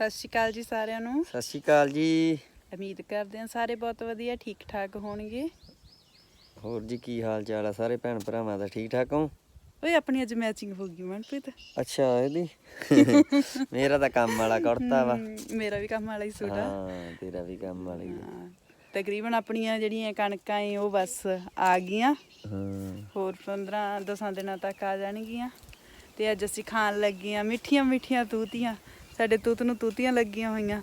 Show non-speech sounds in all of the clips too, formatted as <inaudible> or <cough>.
ਸਤਿ ਸ਼੍ਰੀ ਅਕਾਲ ਜੀ ਸਾਰਿਆਂ ਨੂੰ। ਸਤਿ ਸ਼੍ਰੀ ਅਕਾਲ ਜੀ। ਉਮੀਦ ਕਰਦੇ ਹਾਂ ਸਾਰੇ ਬਹੁਤ ਵਧੀਆ ਠੀਕ ਠਾਕ ਹੋਣਗੇ। ਹੋਰ ਜੀ ਕੀ ਹਾਲ ਚਾਲ ਆ? ਸਾਰੇ ਭੈਣ ਭਰਾਵਾਂ ਦਾ ਠੀਕ ਠਾਕ ਹੋ? ਓਏ ਆਪਣੀ ਅੱਜ ਮੈਚਿੰਗ ਹੋ ਗਈ ਮਨਪ੍ਰੀਤ। ਅੱਛਾ ਇਹਦੀ? <laughs> ਮੇਰਾ ਤਾਂ ਕੰਮ ਵਾਲਾ ਕੁੜਤਾ ਵਾ। ਹਮ, ਮੇਰਾ ਵੀ ਕੰਮ ਵਾਲਾ ਹੀ ਸੂਟ ਆ। ਹਾਂ ਤੇਰਾ ਵੀ ਕੰਮ ਵਾਲਾ ਹੀ ਆ। ਹਾਂ, ਤਕਰੀਬਨ ਆਪਣੀਆਂ ਜਿਹੜੀਆਂ ਕਣਕਾਂ ਏ ਉਹ ਬਸ ਆ ਗਈਆਂ। ਹਾਂ। ਹੋਰ 15 ਦਸਾਂ ਦਿਨਾਂ ਤੱਕ ਆ ਜਾਣਗੀਆਂ। ਤੇ ਅੱਜ ਅਸੀਂ ਖਾਣ ਲੱਗੀਆਂ ਮਿੱਠੀਆਂ ਮਿੱਠੀਆਂ ਤੂਤੀਆਂ। ਸਾਡੇ ਤੂਤ ਨੂੰ ਤੂਤੀਆਂ ਲੱਗੀਆਂ ਹੋਈਆਂ।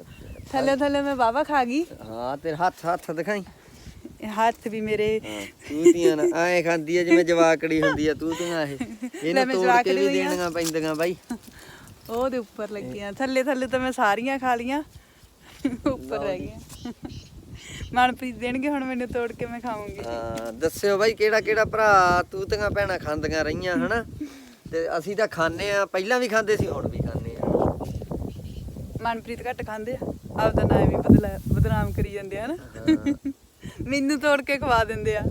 ਥੱਲੇ ਥੱਲੇ ਮੈਂ ਵਾਵਾ ਖਾ ਗਈ। ਹਾਂ ਤੇਰੇ ਹੱਥ ਹੱਥ ਦਿਖਾਈ। ਹੱਥ ਵੀ ਮੇਰੇ। ਤੂਤੀਆਂ ਨਾ ਐ ਖਾਂਦੀ ਆ ਜਿਵੇਂ ਜਵਾਕੜੀ ਹੁੰਦੀ ਆ ਤੂਤੀਆਂ ਇਹ। ਇਹਨੂੰ ਤੋੜ ਕੇ ਵੀ। ਦੇਣੀਆਂ ਪੈਂਦੀਆਂ ਬਾਈ। ਉਹਦੇ ਉੱਪਰ ਲੱਗੀਆਂ। ਥੱਲੇ ਥੱਲੇ ਤਾਂ ਮੈਂ ਸਾਰੀਆਂ ਖਾ ਲੀਆਂ ਉੱਪਰ ਰਹਿ ਗਈਆਂ। ਮਨਪ੍ਰੀਤ ਦੇਣਗੇ ਹੁਣ ਮੈਨੂੰ ਤੋੜ ਕੇ ਮੈਂ ਖਾਵਾਂਗੀ। ਹਾਂ ਦੱਸਿਓ ਬਾਈ ਕਿਹੜਾ ਕਿਹੜਾ ਭਰਾ ਤੂਤੀਆਂ ਭੈਣਾਂ ਖਾਂਦੀਆਂ ਰਹੀਆਂ ਹਨਾ? ਤੇ ਅਸੀਂ ਤਾਂ ਖਾਂਦੇ ਆ ਪਹਿਲਾਂ ਵੀ ਖਾਂਦੇ ਸੀ ਹੁਣ ਵੀ ਖਾਂਦੇ ਮਨਪ੍ਰੀਤ ਘੱਟ ਖਾਂਦੇ ਆ। ਆਪਦਾ ਨਾਂ ਵੀ ਬਦਲਾ ਬਦਨਾਮ ਕਰੀ ਜਾਂਦੇ ਆ ਨਾ। ਮੈਨੂੰ ਤੋੜ ਕੇ ਖਵਾ ਦਿੰਦੇ ਆ।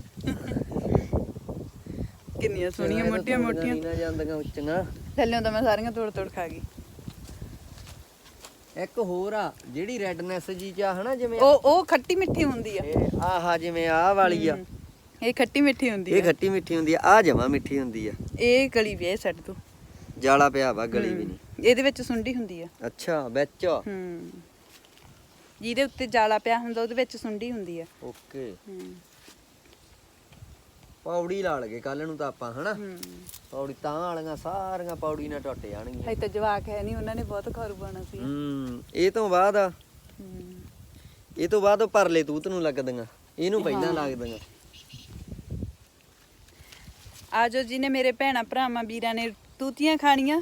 ਕਿੰਨੀਆਂ ਸੋਹਣੀਆਂ ਮੋਟੀਆਂ ਮੋਟੀਆਂ। ਨਾ ਜਾਂਦੀਆਂ ਉੱਚੀਆਂ। ਥੱਲਿਓਂ ਤਾਂ ਮੈਂ ਸਾਰੀਆਂ ਤੋੜ ਤੋੜ ਖਾ ਗਈ। ਇੱਕ ਹੋਰ ਆ ਜਿਹੜੀ ਰੈਡਨੈਸ ਜੀ ਚ ਆ ਹਨਾ ਜਿਵੇਂ ਉਹ ਉਹ ਖੱਟੀ ਮਿੱਠੀ ਹੁੰਦੀ ਆ। ਇਹ ਆਹਾ ਜਿਵੇਂ ਆਹ ਵਾਲੀ ਆ। ਇਹ ਖੱਟੀ ਮਿੱਠੀ ਹੁੰਦੀ ਇਹ ਆ ਖੱਟੀ ਮਿੱਠੀ ਹੁੰਦੀ ਆ ਆ ਜਮਾ ਮਿੱਠੀ ਹੁੰਦੀ ਆ। ਇਹ ਗਲੀ ਵੀ ਆ ਸੱਟ ਤੋਂ। ਜਾਲਾ ਪਿਆ ਵਾ ਗਲੀ ਵੀ ਨਹੀਂ। ਇਹਦੇ ਵਿੱਚ ਸੁੰਡੀ ਹੁੰਦੀ ਆ। ਅੱਛਾ ਵਿੱਚ? ਹੂੰ। ਜਿਹਦੇ ਉੱਤੇ ਜਾਲਾ ਪਿਆ ਹੁੰਦਾ ਉਹਦੇ ਵਿੱਚ ਸੁੰਡੀ ਹੁੰਦੀ ਆ। ਓਕੇ। ਹੂੰ। ਪੌੜੀ ਲਾ ਲਗੇ ਕੱਲ ਨੂੰ ਤਾਂ ਆਪਾਂ ਹਨਾ? ਹੂੰ। ਪੌੜੀ ਤਾਂ ਵਾਲੀਆਂ ਸਾਰੀਆਂ ਪੌੜੀ ਨਾਲ ਟੁੱਟ ਜਾਣਗੀਆਂ। ਤਾਂ ਜਵਾਕ ਹੈ ਨਹੀਂ ਉਹਨਾਂ ਨੇ ਬਹੁਤ ਖਰੂ ਪਾਣਾ ਸੀ। ਹੂੰ ਇਹ ਤੋਂ ਬਾਅਦ ਆ? ਹੂੰ। ਇਹ ਤੋਂ ਬਾਅਦ ਉਹ ਪਰਲੇ ਤੂਤ ਨੂੰ ਲੱਗਦੀਆਂ ਇਹਨੂੰ ਪਹਿਲਾਂ ਲੱਗਦੀਆਂ। ਆਜੋ ਜੀ ਨੇ ਮੇਰੇ ਭੈਣਾ ਭਰਾਵਾਂ ਵੀਰਾਂ ਨੇ ਤੂਤੀਆਂ ਖਾਣੀਆਂ।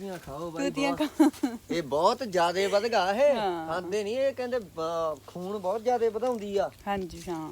ਤੂਤੀਆਂ ਖਾਓ ਬਾਈ ਤੂਤੀਆਂ ਬਹੁਤ- ਇਹ ਬਹੁਤ ਜ਼ਿਆਦੇ ਵਧਗਾ ਇਹ। ਹਾਂ। ਖਾਂਦੇ ਨਹੀਂ ਇਹ ਕਹਿੰਦੇ ਖੂਨ ਬਹੁਤ ਜ਼ਿਆਦੇ ਵਧਾਉਂਦੀ ਆ। ਹਾਂਜੀ ਹਾਂ।